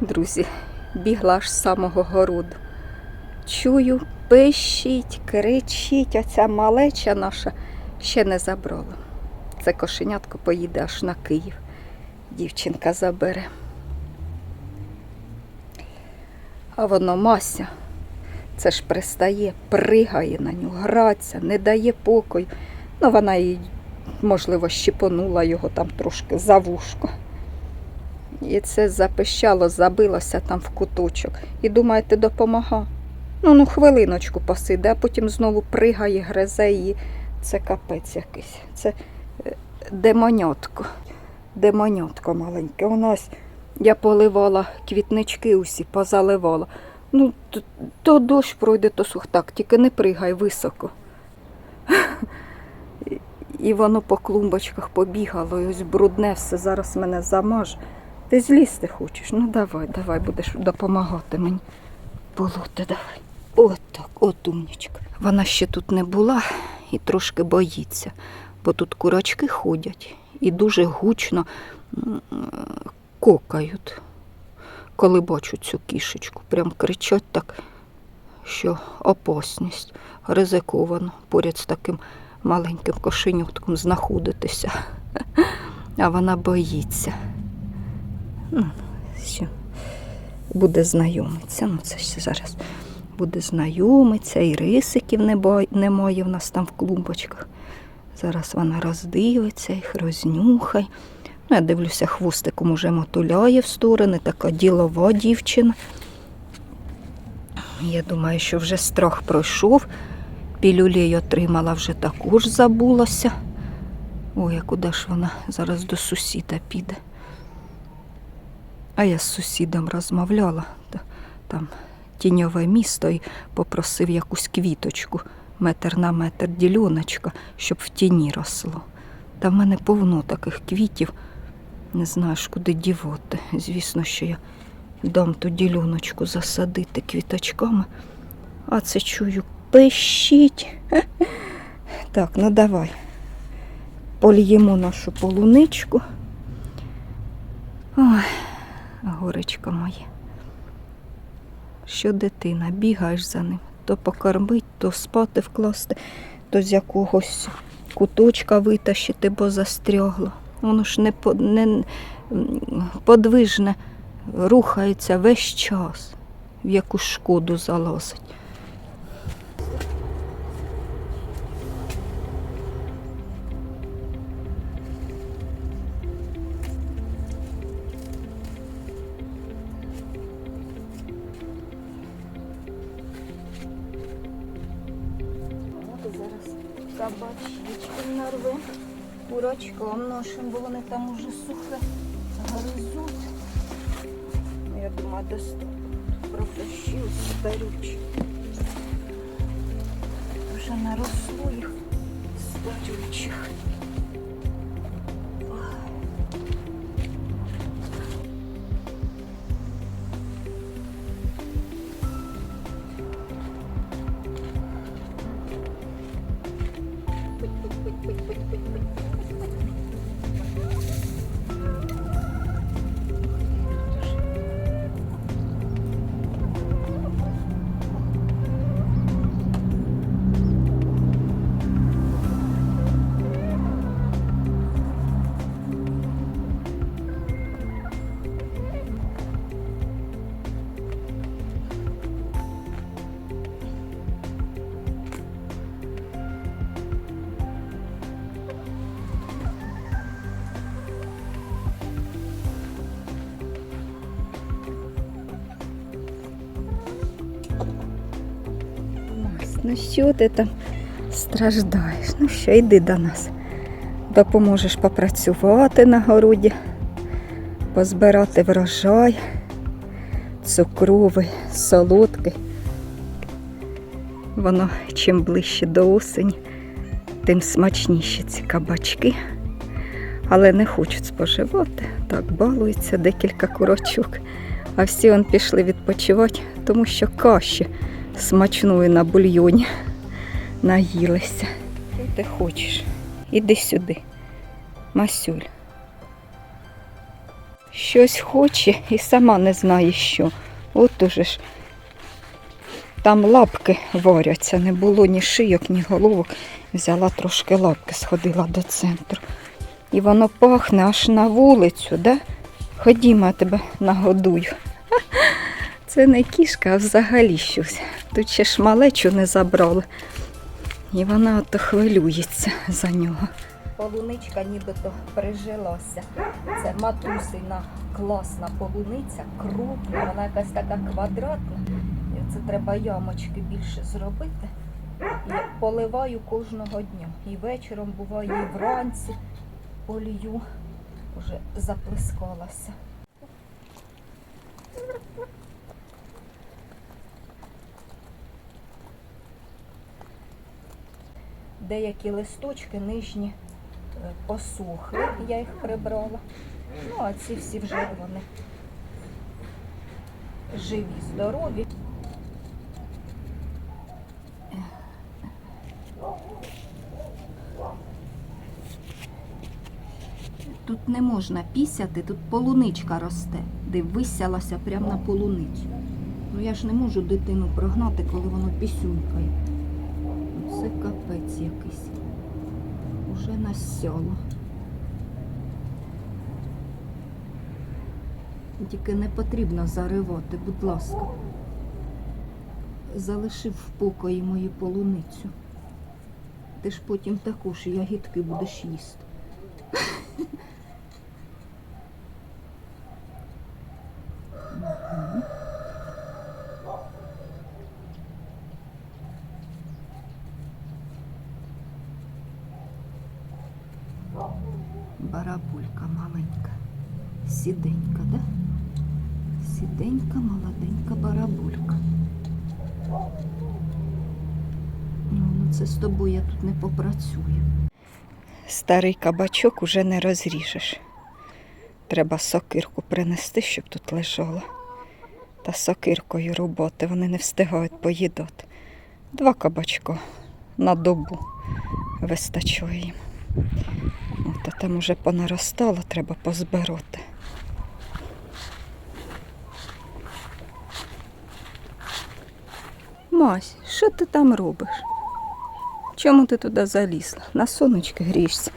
Друзі, бігла аж з самого городу. Чую, пищить, кричить, а ця малеча наша ще не забрала. Це кошенятко поїде аж на Київ. Дівчинка забере. А воно Мася, це ж пристає, пригає на нього, граться, не дає покою. Ну, вона їй, можливо, щепонула його там трошки за вушко. І це запищало, забилося там в куточок. І думаєте, допомога? Ну, ну, хвилиночку посиде, а потім знову пригає, гризе її. Це капець якийсь. Це е, демонятко. Демонятко маленьке. У нас я поливала квітнички усі, позаливала. Ну, то, то дощ пройде, то сух. Так, тільки не пригай високо. І- воно по клумбочках побігало, і ось брудне все, зараз мене замаже. Ти злізти хочеш? Ну давай, давай, будеш допомагати мені. Болоти давай. От так, от умнічка. Вона ще тут не була і трошки боїться, бо тут курочки ходять і дуже гучно кокають, коли бачу цю кішечку. Прям кричать так, що опасність, ризиковано поряд з таким маленьким кошенютком знаходитися. А вона боїться. Що буде знайомитися. Ну, це ще зараз буде знайомитися, і рисиків немає в нас там в клумбочках. Зараз вона роздивиться, їх рознюхай. Ну, я дивлюся, хвостиком уже мотуляє в сторони, така ділова дівчина. Я думаю, що вже страх пройшов. Пілюлей отримала, вже також забулася. Ой, а куди ж вона зараз до сусіда піде? А я з сусідом розмовляла. Там тіньове місто і попросив якусь квіточку, метр на метр діляночка, щоб в тіні росло. Та в мене повно таких квітів. Не знаєш, куди дівати. Звісно, що я дам ту діляночку засадити квіточками. А це чую, пищить. Так, ну давай. Польємо нашу полуничку. Ой, горечко моє. Що дитина, бігаєш за ним, то покормить, то спати вкласти, то з якогось куточка витащити, бо застрягло. Воно ж не, не подвижне, рухається весь час, в яку шкоду залазить. Бо вони там уже сухе гризуть. Ну, Я думаю, достатньо. Ось старючі. Вже наросло їх старючих. Ну що ти там страждаєш? Ну що, йди до нас. Допоможеш попрацювати на городі, позбирати врожай, цукровий, солодкий. Воно чим ближче до осені, тим смачніші ці кабачки. Але не хочуть споживати. Так, балуються декілька курочок. А всі он пішли відпочивати, тому що каші смачної на бульйоні наїлися. Що ти хочеш? Іди сюди, Масюль. щось хоче і сама не знає що. От уже ж там лапки варяться, не було ні шийок, ні головок. Взяла трошки лапки, сходила до центру. І воно пахне аж на вулицю, да? Ходімо, я тебе нагодую. Це не кішка, а взагалі щось. Тут ще ж малечу не забрали. І вона ото хвилюється за нього. Полуничка нібито прижилася. Це матусина класна полуниця, крупна, вона якась така квадратна. Це треба ямочки більше зробити. І поливаю кожного дня. І вечором буває, і вранці полію. Уже заплескалася. Деякі листочки нижні е, посухли, я їх прибрала. Ну, а ці всі вже вони живі, здорові. Тут не можна пісяти, тут полуничка росте, де висялася прямо на полуницю. Ну я ж не можу дитину прогнати, коли воно пісюнькає. Це капець якийсь. Уже насяло. Тільки не потрібно заривати, будь ласка. Залишив в покої мою полуницю. Ти ж потім також ягідки будеш їсти. Барабулька маленька. Сіденька, да? Сіденька, молоденька барабулька. Ну, ну це з тобою я тут не попрацюю. Старий кабачок уже не розріжеш. Треба сокирку принести, щоб тут лежала. Та сокиркою роботи вони не встигають поїдати. Два кабачка на добу вистачає їм. От, а там уже понаростало, треба позбирати. Мась, що ти там робиш? Чому ти туди залізла? На сонечки грієшся.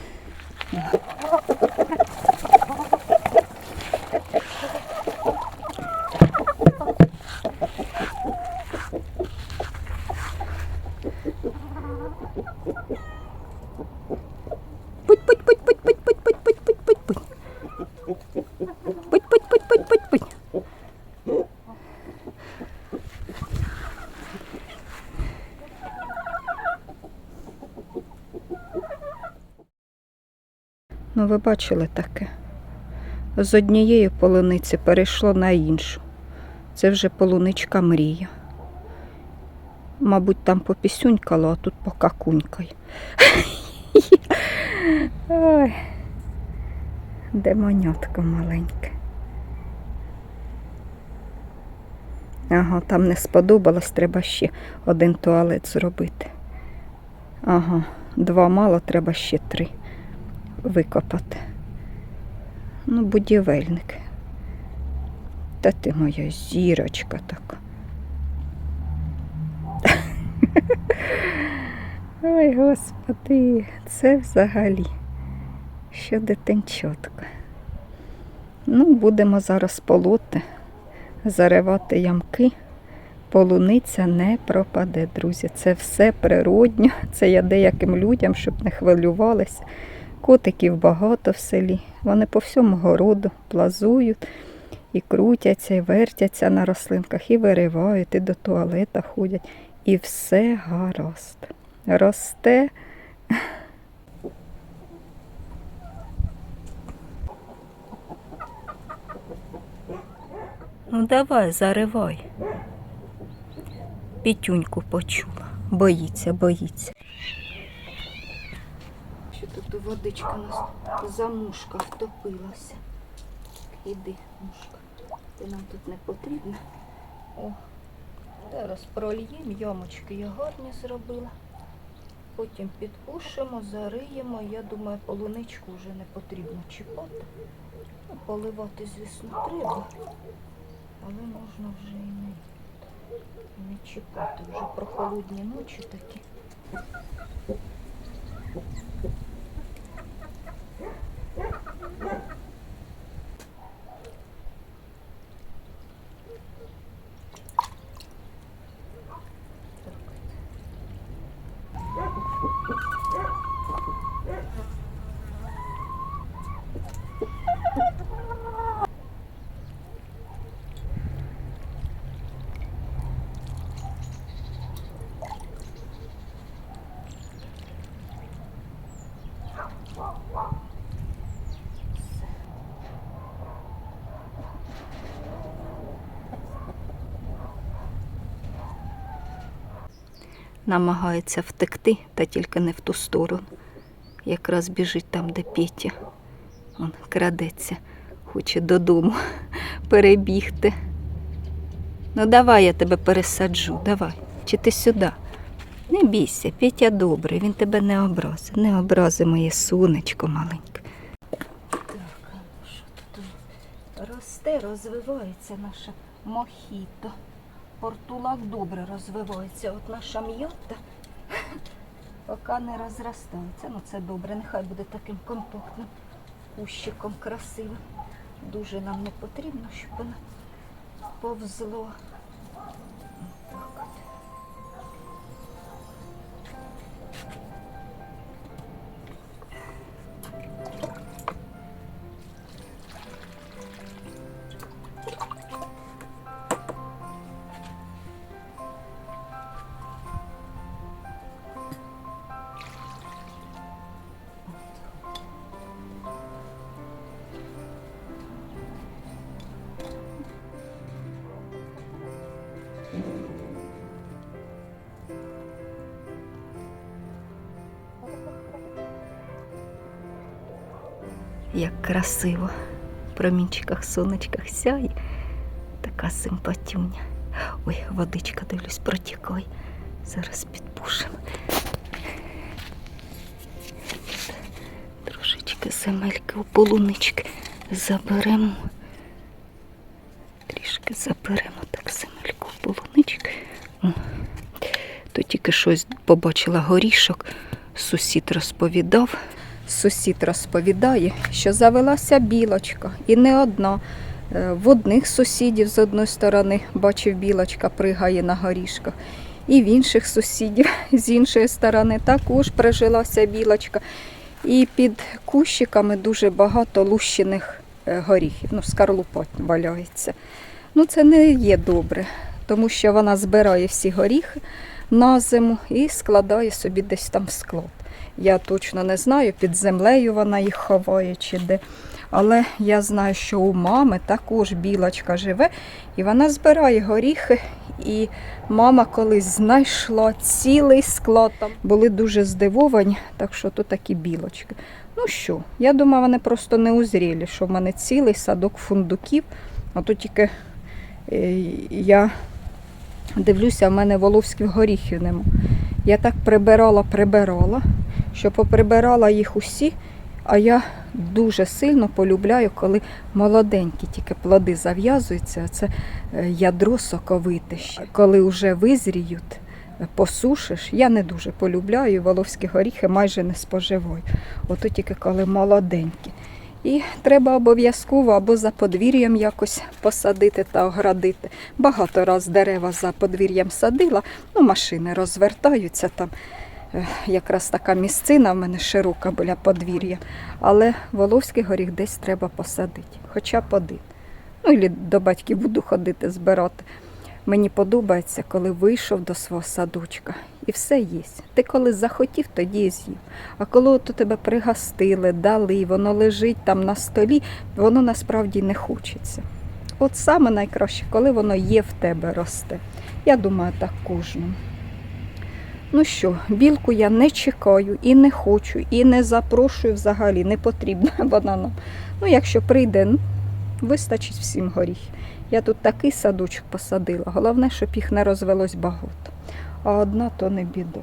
Ви бачили таке. З однієї полуниці перейшло на іншу. Це вже полуничка мрія. Мабуть, там попісюнькало, а тут покакунькає. Ой, демонятко маленьке. Ага, там не сподобалось, треба ще один туалет зробити. Ага, два мало, треба ще три викопати. Ну, будівельник. Та ти моя зірочка така. Ой, господи, це взагалі. Що дитинчотка. Ну, будемо зараз полоти, заривати ямки. Полуниця не пропаде, друзі. Це все природньо. Це я деяким людям, щоб не хвилювалися. Котиків багато в селі. Вони по всьому городу плазують і крутяться, і вертяться на рослинках, і виривають, і до туалета ходять. І все гаразд. Росте. Ну давай, заривай. Пітюньку почула. Боїться, боїться. Що тут водичка у нас за мушка втопилася. Іди, мушка. Ти нам тут не потрібна. О, зараз прольєм, ямочки я гарні зробила. Потім підпушимо, зариємо. Я думаю, полуничку вже не потрібно чіпати. Ну, Поливати, звісно, треба, але можна вже і не, не чіпати. Вже прохолодні ночі такі. Намагається втекти, та тільки не в ту сторону. Якраз біжить там, де Петя. Он крадеться, хоче додому перебігти. Ну давай я тебе пересаджу, давай. Чи ти сюди? Не бійся, Петя добрий, він тебе не образить. Не образи моє сонечко маленьке. Так, ну що тут росте, розвивається наша мохіто. Портулак добре розвивається. От наша м'ята поки не розростається. Ну це добре, нехай буде таким компактним кущиком красивим. Дуже нам не потрібно, щоб воно повзло. Як красиво. В промінчиках сонечках сяє. Така симпатюня. Ой, водичка, дивлюсь, протікає. Зараз підпушимо. Трошечки земельки у полунички заберемо. Трішки заберемо так земельку у полунички. О. То тільки щось побачила горішок, сусід розповідав. Сусід розповідає, що завелася білочка, і не одна. Е, В одних сусідів з одної сторони бачив білочка пригає на горішках, і в інших сусідів з іншої сторони також прижилася білочка. І під кущиками дуже багато лущених е, горіхів, ну, скарлупа валяється. Ну, це не є добре, тому що вона збирає всі горіхи на зиму і складає собі десь там в склад. Я точно не знаю, під землею вона їх ховає чи де. Але я знаю, що у мами також білочка живе, і вона збирає горіхи. І мама колись знайшла цілий склад. Там були дуже здивовані, так що то такі білочки. Ну що, я думаю, вони просто не узріли, що в мене цілий садок фундуків. А то тільки е, я дивлюся, в мене воловських горіхів нема. Я так прибирала, прибирала, що поприбирала їх усі, а я дуже сильно полюбляю, коли молоденькі тільки плоди зав'язуються, це е, ядро соковите. Коли вже визріють, е, посушиш, я не дуже полюбляю, воловські горіхи майже не споживаю. Ото тільки коли молоденькі. І треба обов'язково або за подвір'ям якось посадити та оградити. Багато раз дерева за подвір'ям садила, ну машини розвертаються там. Якраз така місцина в мене широка біля подвір'я. Але воловський горіх десь треба посадити, хоча б один. Ну, і до батьків буду ходити збирати. Мені подобається, коли вийшов до свого садочка і все є. Ти коли захотів, тоді і з'їв. А коли от тебе пригостили, дали, воно лежить там на столі, воно насправді не хочеться. От саме найкраще, коли воно є в тебе росте. Я думаю, так кожному. Ну що, білку я не чекаю і не хочу, і не запрошую взагалі, не потрібна вона нам. Ну, якщо прийде, вистачить всім горіх. Я тут такий садочок посадила. Головне, щоб їх не розвелось багато. А одна то не біда.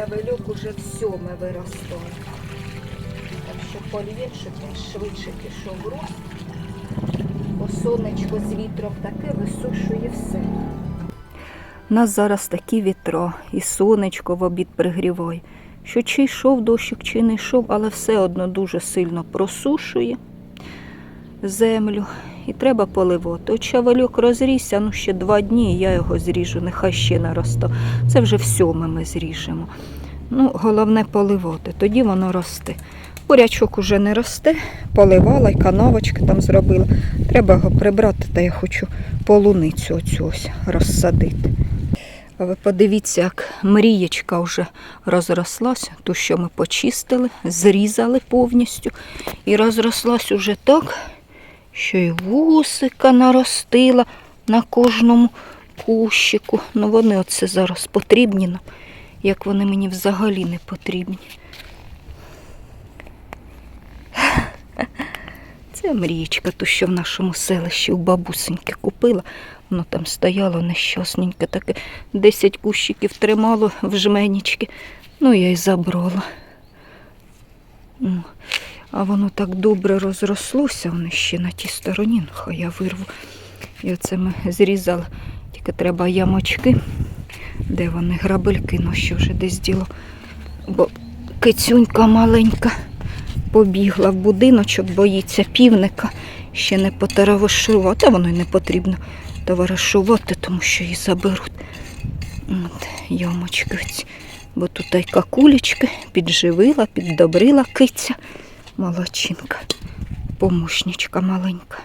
Щавельок уже все ми виростає. Так що щоб він швидше пішов в рост. Бо сонечко з вітром таке висушує все. У нас зараз такі вітра, і сонечко в обід пригріває. Що чи йшов дощик, чи не йшов, але все одно дуже сильно просушує землю. І треба поливати. От чавельок розрісся, ну ще два дні, і я його зріжу, нехай ще наросте. Це вже в ми зріжемо. Ну, головне поливати, тоді воно росте. Бурячок уже не росте, поливала й канавочки там зробила. Треба його прибрати, та я хочу полуницю оцю ось розсадити. А ви подивіться, як мрієчка вже розрослась, ту, що ми почистили, зрізали повністю. І розрослась уже так, що й вусика наростила на кожному кущику. Ну вони оце зараз потрібні нам, як вони мені взагалі не потрібні. Це мрієчка, ту, що в нашому селищі у бабусеньки купила. Воно там стояло нещасненьке таке. Десять кущиків тримало в жменічки. Ну, я й забрала. А воно так добре розрослося, воно ще на тій стороні, ну хай я вирву. І оце ми зрізали. Тільки треба ямочки, де вони грабельки, ну що вже десь діло. Бо кицюнька маленька побігла в будиночок, боїться півника, ще не потаравошувати, а воно й не потрібно товаришувати, тому що її заберуть. От, ямочки. Бо тут й какулечки підживила, піддобрила киця. Молодчинка, помощничка маленькая.